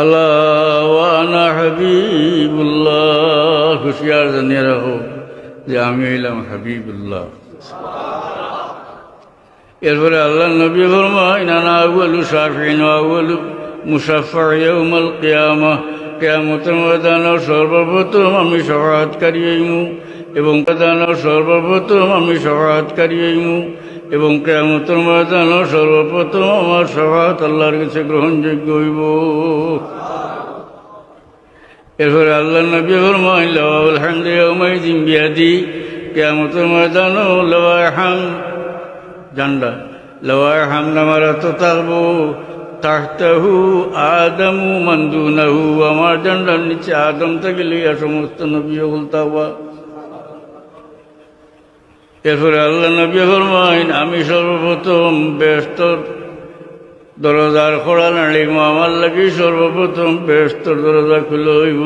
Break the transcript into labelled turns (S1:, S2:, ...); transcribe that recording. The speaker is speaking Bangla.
S1: আল্লাহ ওয়ানা হাবিবুল্লাহ, হুশিয়ার জানিয়ে রাখো যে আমি এলাম হাবিবুল্লাহ। এরপরে আল্লাহ নবী ফরমায় নানা আউ্বালু শাফিন আউ্বালু মুসাফা ইয়াউমাল কিয়ামা। কেয়ামতের ময়দান সর্বপ্রথম আমি সহায়তকারী হইমু এবং প্রধান সর্বপ্রথম আমি সহায়তকারী হইমু এবং কেয়ামতের ময়দান সর্বপ্রথম আমার সহায়ত আল্লাহর কাছে গ্রহণযোগ্য হইব। এরপরে আল্লাহ নবী ফরমায় লাওয়াল হামদি ইয়াউমাইদিন বিয়াদি, কেয়ামতের ময়দান হাম জান্ডা লওয়ায় হামনামারা তো থাকব তাহতাহু আদমু মন্দুনাহু আমার জান্ডার নিচে আদম থেকে লইয়া সমস্ত নবী বলতাবা এরপরে আল্লাহ নবী ফরমাইন আমি সর্বপ্রথম ব্যস্তর দরজার খোড়া নাড়ি আমার লাগি সর্বপ্রথম ব্যস্তর দরজা খুলে হইব।